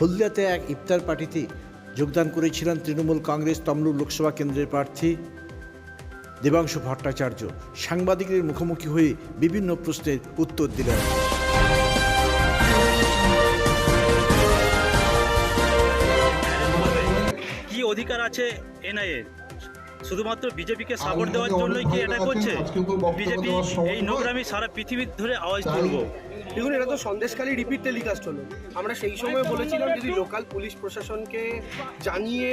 হলদিয়াতে এক ইফতার পার্টিতে যোগদান করেছিলেন তৃণমূল কংগ্রেস তমলুক লোকসভা কেন্দ্রের প্রার্থী দেবাংশু ভট্টাচার্য। সাংবাদিকদের মুখোমুখি হয়ে বিভিন্ন প্রশ্নের উত্তর দিলেন। কি অধিকার আছে এনআইএ শুধুমাত্র বিজেপিকে সাপোর্ট দেওয়ার জন্যই কি এটা করছে? বিজেপি এই নোংরামি সারা পৃথিবী ধরে আওয়াজ তুলবো। দেখুন এটা তো সন্দেশখালী রিপিট টেলিকাস্ট হলো। আমরা সেই সময় বলেছিলাম যদি লোকাল পুলিশ প্রশাসনকে জানিয়ে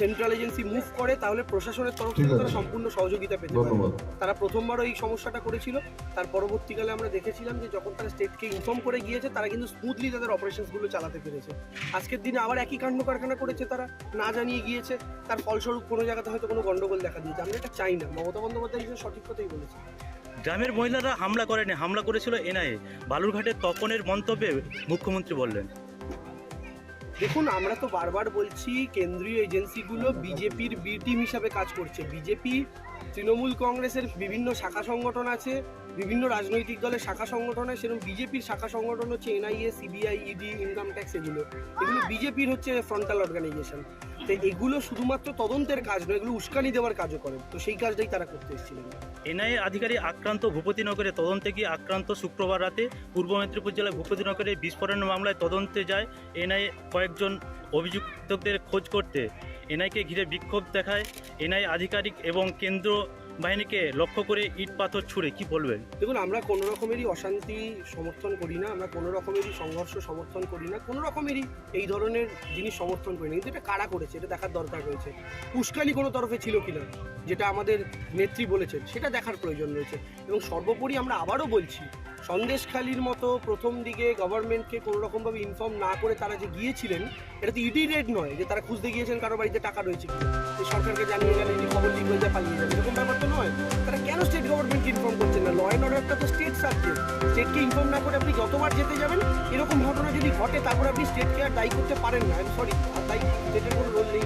সেন্ট্রাল এজেন্সি মুভ করে তাহলে প্রশাসনের তরফ থেকে তারা সম্পূর্ণ সহযোগিতা পেতে পারে। তারা প্রথমবারও এই সমস্যাটা করেছিল। তার পরবর্তীকালে আমরা দেখেছিলাম যে যখন তারা স্টেটকে ইনফর্ম করে গিয়েছে তারা কিন্তু স্মুথলি তাদের অপারেশনসগুলো চালাতে পেরেছে। আজকের দিনে আবার একই কাণ্ড কারখানা করেছে তারা। না জানিয়ে গিয়েছে। তার ফলস্বরূপ কোনো জায়গাতে হয়তো কোনো গন্ডগোল দেখা দিয়েছে। আমরা এটা চাই না। মমতা বন্দ্যোপাধ্যায় সঠিক কথাই বলেছে গ্রামের মহিলারা হামলা করেনি হামলা করেছিল এনআইএ। বালুরঘাটের তপনের মন্তব্যে মুখ্যমন্ত্রী বললেন। দেখুন আমরা তো বারবার বলছি কেন্দ্রীয় এজেন্সিগুলো বিজেপির বি টিম হিসাবে কাজ করছে। বিজেপি তৃণমূল কংগ্রেসের বিভিন্ন শাখা সংগঠন আছে বিভিন্ন রাজনৈতিক দলের শাখা সংগঠন আছে সেরকম বিজেপির শাখা সংগঠন হচ্ছে NIA CBI ED income tax এগুলো। এগুলো বিজেপির হচ্ছে ফ্রন্টাল অর্গানাইজেশন তো এগুলো শুধুমাত্র তদন্তের কাজ নয় এগুলো উস্কানি দেওয়ার কাজও করে। তো সেই কাজটাই তারা করতে এসেছিলেন। এনআইএ আধিকারিক আক্রান্ত ভূপতিনগরে তদন্তে গিয়ে আক্রান্ত শুক্রবার রাতে পূর্ব মেদিনীপুর জেলার ভূপতিনগরে বিস্ফোরণ মামলায় তদন্তে যায় এনআইএ কয়েকজন অভিযুক্তদের খোঁজ করতে। এনআইকে ঘিরে বিক্ষোভ দেখায়। এনআই আধিকারিক এবং কেন্দ্র বাহিনীকে লক্ষ্য করে ইট পাথর ছুঁড়ে কি বলবেন? দেখুন, আমরা কোনো রকমেরই অশান্তি সমর্থন করি না, আমরা কোনো রকমেরই সংঘর্ষ সমর্থন করি না, কোনো রকমেরই এই ধরনের জিনিস সমর্থন করি না। কিন্তু এটা কারা করেছে? এটা দেখার দরকার রয়েছে। উস্কানি কোনো তরফে ছিল কিনা, যেটা আমাদের নেত্রী বলেছেন, সেটা দেখার প্রয়োজন রয়েছে। এবং সর্বোপরি আমরা আবারও বলছি, সন্দেশখালির মতো প্রথম দিকে গভর্নমেন্টকে কোনো রকমভাবে ইনফর্ম না করে তারা যে গিয়েছিলেন, এটা তো ইডিরেট নয় যে তারা খুঁজতে গিয়েছেন কারও বাড়িতে টাকা রয়েছে সরকারকে জানিয়ে গেলে খবর লিক হয়ে যায় পালিয়ে যাবে। এরকম ব্যাপার তো নয় তারা কেন স্টেট গভর্নমেন্টকে ইনফর্ম করছেন না? ল অ্যান্ড অর্ডারটা তো স্টেট সাবজেক্ট স্টেটকে ইনফর্ম না করে আপনি যতবার যেতে যাবেন এরকম ঘটনা যদি ঘটে তারপর আপনি স্টেটকে আর দায়ী করতে পারেন না। সরি আর দায়ী স্টেটের কোনো রোল নেই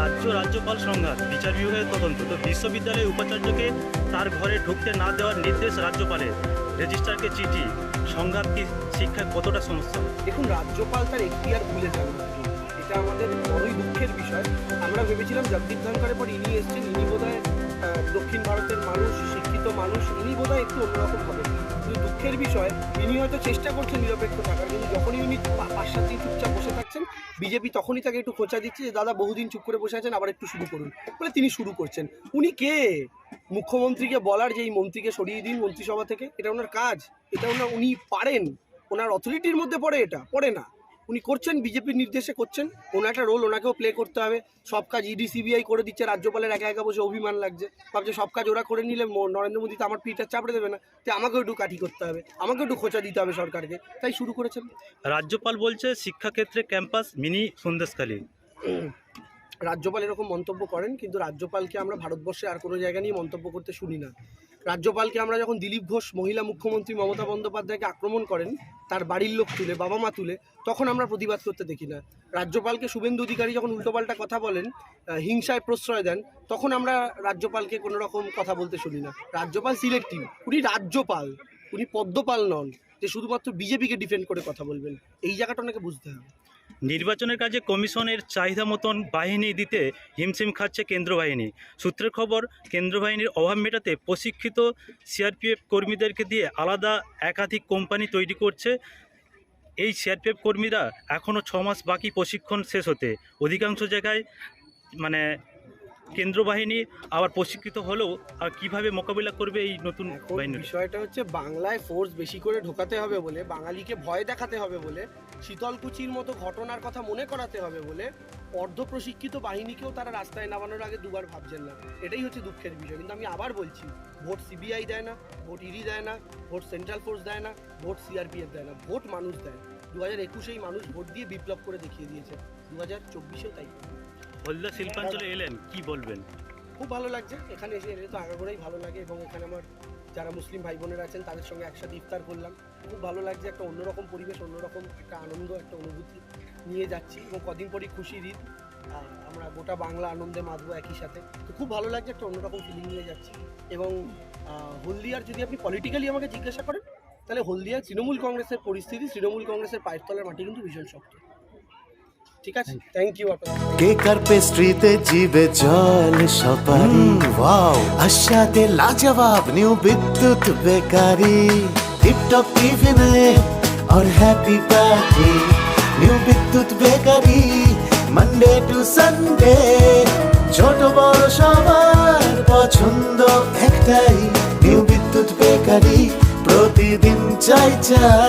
রাজ্য রাজ্যপাল সংঘাত বিচার বিভাগের তদন্ত। তো বিশ্ববিদ্যালয়ের উপাচার্যকে তার ঘরে ঢুকতে না দেওয়ার নির্দেশ রাজ্যপালের। রেজিস্ট্রারকে চিঠি। সংঘাত কি শিক্ষায় কতটা সমস্যা? দেখুন রাজ্যপাল তার এখতিয়ার ভুলে যান এটা আমাদের বড়ই দুঃখের বিষয়। আমরা ভেবেছিলাম জগদীপ ধনকরের পর ইনি এসছেন দক্ষিণ ভারতের মানুষ, শিক্ষিত মানুষ, ইনি বোধহয় একটু অন্যরকম হবে। কিন্তু দুঃখের বিষয়, ইনি হয়তো চেষ্টা করছেন নিরপেক্ষ থাকার, কিন্তু যখনই উনি পা- পাঁচ চুপচাপ বসে থাকছেন, বিজেপি তখনই তাকে একটু খোঁচা দিচ্ছে যে, দাদা, বহুদিন চুপ করে বসে আছেন, আবার একটু শুরু করুন। বলে তিনি শুরু করছেন। উনি কে? মুখ্যমন্ত্রীকে বলার যে এই মন্ত্রীকে সরিয়ে দিন মন্ত্রিসভা থেকে, এটা ওনার কাজ। এটা ওনার উনি পারেন। ওনার অথরিটির মধ্যে পড়ে এটা, পড়ে না। উনি করছেন বিজেপির নির্দেশে করছেন। কোনো একটা রোল ওনাকেও প্লে করতে হবে। সব কাজ ইডি সিবিআই করে দিচ্ছে রাজ্যপালের একা একা বসে অভিমান লাগছে। ভাবছে সব কাজ ওরা করে নিলে নরেন্দ্র মোদী তো আমার পিঠটা চাপড়ে দেবে না। তাই আমাকেও একটু কাঠি করতে হবে আমাকেও একটু খোঁচা দিতে হবে সরকারকে। তাই শুরু করেছেন। রাজ্যপাল বলছে শিক্ষাক্ষেত্রে ক্যাম্পাস মিনি সন্দেশখালী। রাজ্যপাল এরকম মন্তব্য করেন কিন্তু রাজ্যপালকে আমরা ভারতবর্ষে আর কোনো জায়গা নিয়ে মন্তব্য করতে শুনি না। রাজ্যপালকে আমরা যখন দিলীপ ঘোষ, মহিলা মুখ্যমন্ত্রী মমতা বন্দ্যোপাধ্যায়কে আক্রমণ করেন, তার বাড়ির লোক তুলে, বাবা মা তুলে, তখন আমরা প্রতিবাদ করতে দেখি না। রাজ্যপালকে শুভেন্দু অধিকারী যখন উল্টোপাল্টা কথা বলেন হিংসায় প্রশ্রয় দেন, তখন আমরা রাজ্যপালকে কোনো রকম কথা বলতে শুনি না। রাজ্যপাল সিলেক্টিভ, উনি রাজ্যপাল, উনি পদ্মপাল নন, যে শুধুমাত্র বিজেপিকে ডিফেন্ড করে কথা বলবেন। এই জায়গাটা ওনাকে বুঝতে হবে। নির্বাচনের কাজে কমিশনের চাহিদা মতন বাহিনী দিতে হিমশিম খাচ্ছে কেন্দ্র বাহিনী সূত্রের খবর কেন্দ্র বাহিনীর অভাব মেটাতে প্রশিক্ষিত সিআরপিএফ কর্মীদেরকে দিয়ে আলাদা একাধিক কোম্পানি তৈরি করছে। এই সিআরপিএফ কর্মীরা এখনও ছ মাস বাকি প্রশিক্ষণ শেষ হতে। অধিকাংশ জায়গায় মানে কেন্দ্র বাহিনী আবার প্রশিক্ষিত হলেও আর কীভাবে মোকাবিলা করবে এই নতুন বাহিনী বিষয়টা হচ্ছে বাংলায় ফোর্স বেশি করে ঢোকাতে হবে বলে বাঙালিকে ভয় দেখাতে হবে বলে শীতলকুচির মতো ঘটনার কথা মনে করাতে হবে বলে অর্ধ প্রশিক্ষিত বাহিনীকেও তারা রাস্তায় নামানোর আগে দুবার ভাবছেন না। এটাই হচ্ছে দুঃখের বিষয়। কিন্তু আমি আবার বলছি ভোট সিবিআই দেয় না ভোট ইডি দেয় না ভোট সেন্ট্রাল ফোর্স দেয় না ভোট সিআরপিএফ দেয় না ভোট মানুষ দেয় দু হাজার একুশেই মানুষ ভোট দিয়ে বিপ্লব করে দেখিয়ে দিয়েছে। দু হাজার চব্বিশেও তাই। হলদা শিল্পাঞ্চলে এলেন, কি বলবেন? খুব ভালো লাগছে। এখানে এসে এলে তো আগাগোড়াই ভালো লাগে এবং এখানে আমার যারা মুসলিম ভাই বোনেরা আছেন, তাদের সঙ্গে একসাথে ইফতার করলাম। খুব ভালো লাগছে একটা অন্যরকম পরিবেশ, অন্যরকম একটা আনন্দ, একটা অনুভূতি নিয়ে যাচ্ছি এবং কদিন পরই খুশির ঈদ। আমরা গোটা বাংলা আনন্দে মাতবো একই সাথে। তো খুব ভালো লাগছে একটা অন্যরকম ফিলিং নিয়ে যাচ্ছি এবং হলদিয়ার যদি আপনি পলিটিক্যালি আমাকে জিজ্ঞাসা করেন, তাহলে হলদিয়ার তৃণমূল কংগ্রেসের পরিস্থিতি, তৃণমূল কংগ্রেসের পায়ের তলার মাটি কিন্তু ভীষণ শক্ত। ঠিক আছে থ্যাংক ইউ আপনাদের কেক আর পেস্ট্রিতে জিবে জল সপারি ওয়াও আশাতে লাজবাব নিউ বিদ্যুৎ বেকারি টিপটপ টিফিনে और happy party new Bidyut bakery Monday to Sunday ছোট বড় সবার পছন্দ একটাই নিউ বিদ্যুৎ বেকারি প্রতিদিন চাই চাই না না না না